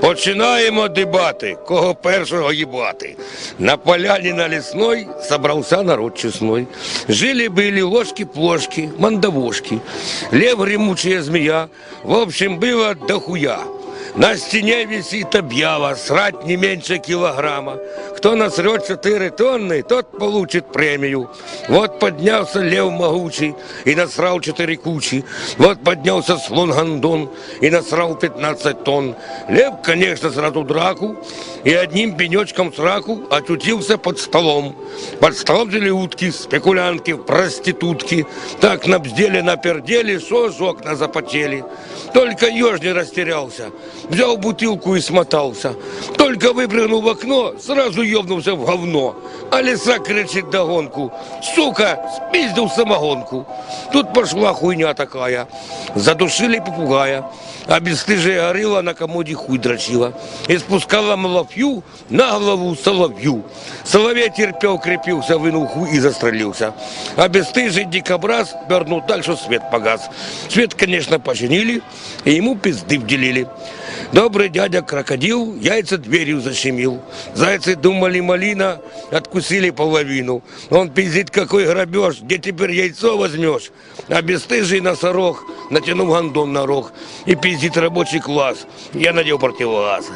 Починаємо дебати, кого першого їбати. На поляні на лісной собрався народ чесной. Жили-были ложки-плошки, мандавошки, лев гремучая змея. В общем, было дохуя. На стене висит объява, срать не меньше килограмма. Кто насрет 4 тонны, тот получит премию. Вот поднялся лев могучий и насрал 4 кучи. Вот поднялся слон Гондон и насрал 15 тонн. Лев, конечно, сразу драку и одним пенечком сраку очутился под столом. Под столом жили утки, спекулянтки, проститутки. Так набздели, напердели, что аж окна запотели. Только еж не растерялся, взял бутылку и смотался. Только выпрыгнул в окно, сразу ёбнулся в говно. А лиса кричит догонку, сука, спиздил самогонку. Тут пошла хуйня такая, задушили попугая. А бесстыжая горилла на комоде хуй дрочила. И спускала малафью на голову соловью. Соловей терпел, крепился, вынул хуй и застрелился. А бесстыжий дикобраз вернул дальше свет погас. Свет, конечно, починили, и ему пизды вделили. Добрый дядя крокодил яйца дверью защемил. Зайцы думали малина, откусили половину. Он пиздит, какой грабеж, где теперь яйцо возьмешь? А бесстыжий носорог натянул гандон на рог и пиздит рабочий класс. Я надел противогаз.